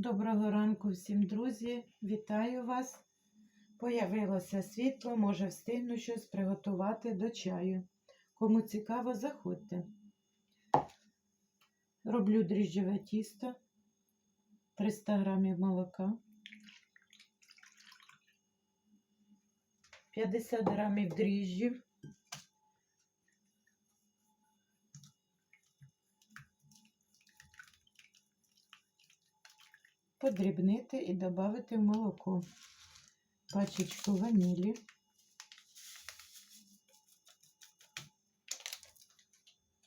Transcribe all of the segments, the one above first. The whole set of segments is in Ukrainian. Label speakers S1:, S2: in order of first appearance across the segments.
S1: Доброго ранку всім, друзі! Вітаю вас! Появилося світло, може встигну щось приготувати до чаю. Кому цікаво, заходьте. Роблю дріжджове тісто, 300 грамів молока, 50 грамів дріжджів, подрібнити і додати молоко пачечку ванілі,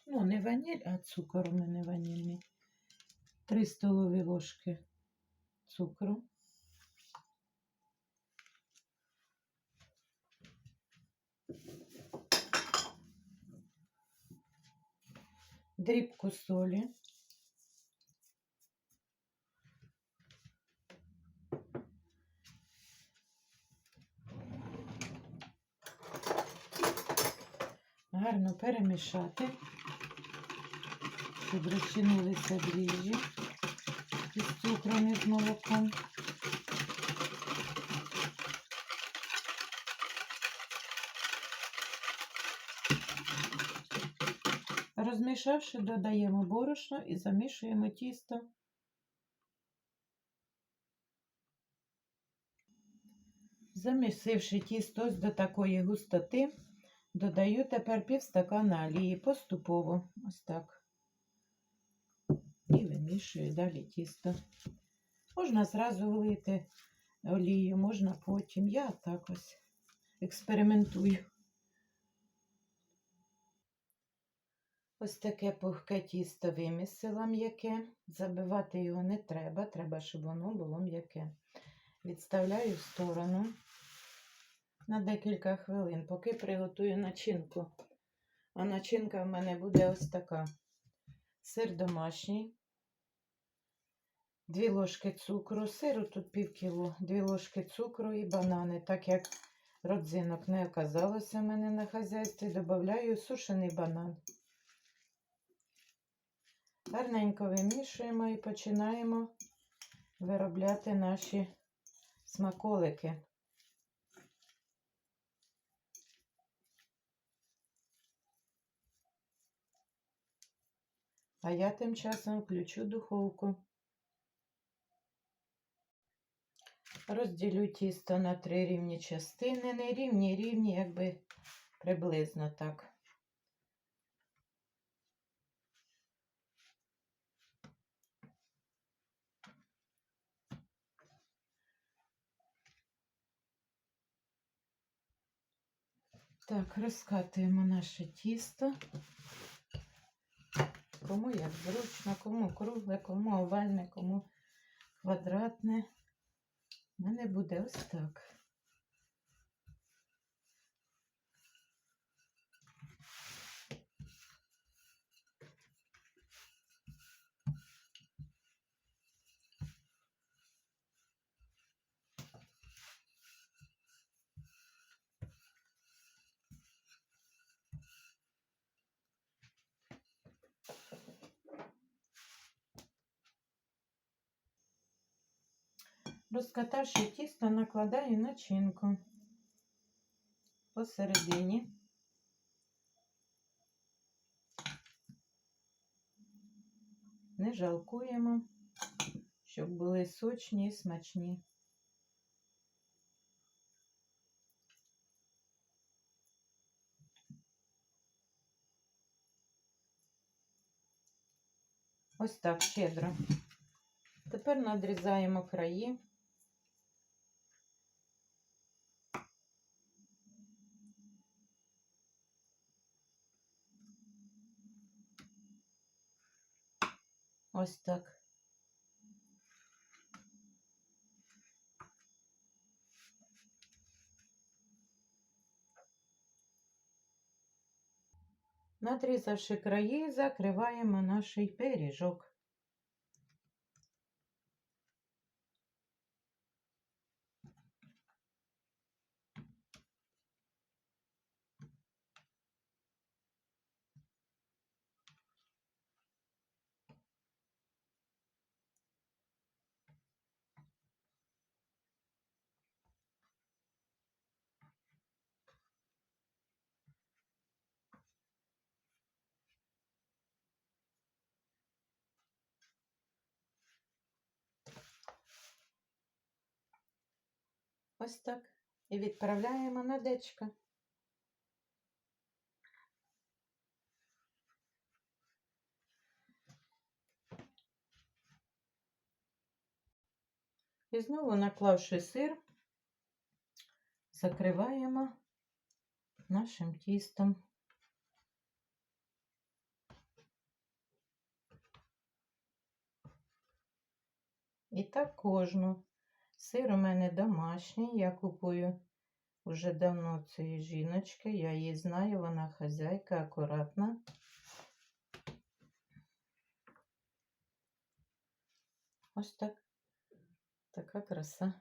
S1: ну, не ваніль, а цукор у мене ванільний. 3 столові ложки цукру. Дрібку солі. Гарно перемішати, щоб розчинилися дріжджі із цукром і з молоком. Розмішавши, додаємо борошно і замішуємо тісто. Замісивши тісто до такої густоти, Додаю тепер пів стакана олії поступово, ось так. І вимішую далі тісто. Можна зразу влити олію, можна потім. Я так ось експериментую. Ось таке пухке тісто вимісила м'яке. Забивати його не треба, треба, щоб воно було м'яке. Відставляю в сторону на декілька хвилин, поки приготую начинку. А начинка в мене буде ось така: сир домашній, 2 ложки цукру, сиру тут пів кіло, 2 ложки цукру і банани. Так як родзинок не оказалося в мене на хазяйстві, додаю сушений банан. Гарненько вимішуємо і починаємо виробляти наші смаколики. А я тим часом включу духовку. Розділю тісто на три рівні частини, не рівні, рівні, якби приблизно так. Так, розкатуємо наше тісто. Кому як зручно, кому кругле, кому овальне, кому квадратне. У мене буде ось так. Розкатавши тісто, накладаю начинку посередині. Не жалкуємо, щоб були сочні і смачні. Ось так щедро. Тепер надрізаємо краї. Ось так. Надрізавши краї, закриваємо наш пиріжок. Ось так. І відправляємо на дечко. І знову наклавши сир, закриваємо нашим тістом. І так кожну. Сир у мене домашній, я купую уже давно цієї жіночки, я її знаю, вона хазяйка, акуратна. Ось так. Така краса.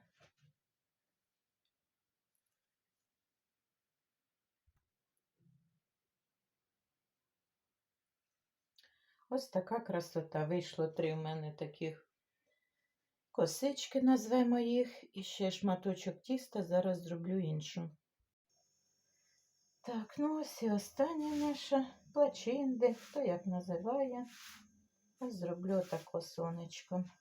S1: Ось така красота. Вийшло три в мене таких косички, назвемо їх, і ще шматочок тіста, зараз зроблю іншу. Так, ну ось і остання наша плачинди, хто як називає. Ось зроблю тако сонечком.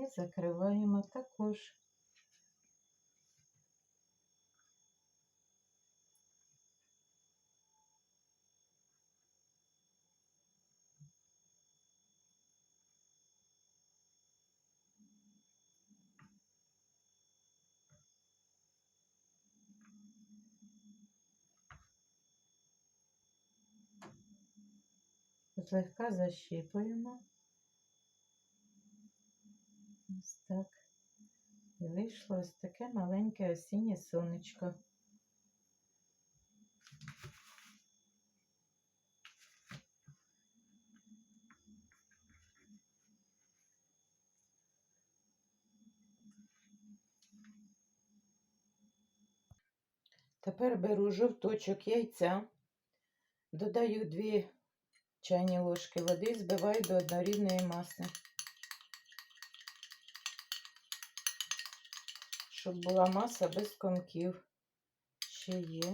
S1: І закриваємо також. Злегка защіпуємо. Ось так. І вийшло ось таке маленьке осіннє сонечко. Тепер беру жовточок яйця, додаю 2 чайні ложки води, збиваю до однорідної маси. Щоб була маса без комків. Ще є.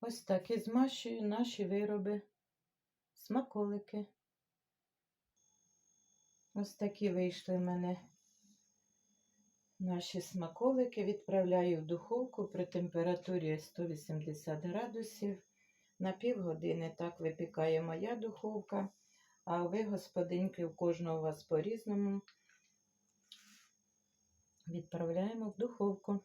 S1: Ось так і змащую наші вироби смаколики. Ось такі вийшли в мене наші смаколики. Відправляю в духовку при температурі 180 градусів. На півгодини так випікає моя духовка. А ви, господинки, у кожного у вас по-різному. Відправляємо в духовку.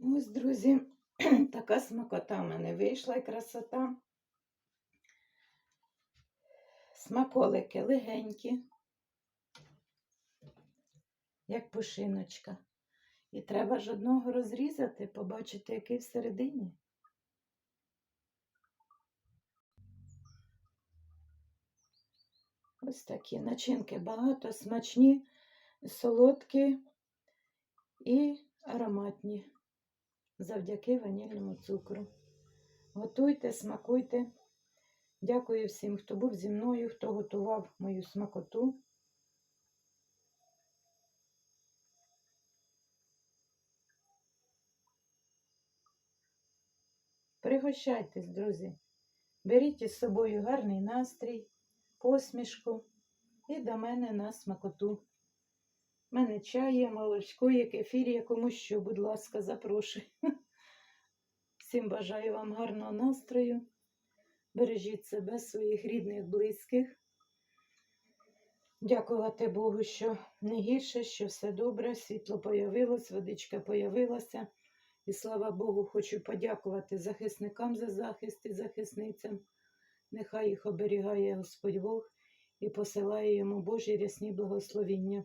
S1: Ось, друзі, така смакота в мене вийшла і красота. Смаколики легенькі, як пушиночка. І треба ж одного розрізати, побачити, який всередині. Ось такі начинки багато, смачні, солодкі і ароматні завдяки ванільному цукру. Готуйте, смакуйте. Дякую всім, хто був зі мною, хто готував мою смакоту. Пригощайтесь, друзі. Беріть із собою гарний настрій, посмішку і до мене на смакоту. У мене чай є, молочко є, кефір є, що, будь ласка, запрошую. Всім бажаю вам гарного настрою. Бережіть себе, своїх рідних, близьких. Дякувати Богу, що не гірше, що все добре, світло появилось, водичка появилася. І слава Богу, хочу подякувати захисникам за захист і захисницям. Нехай їх оберігає Господь Бог і посилає йому Божі рясні благословіння.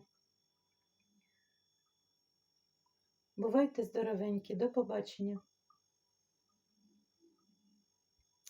S1: Бувайте здоровенькі, до побачення!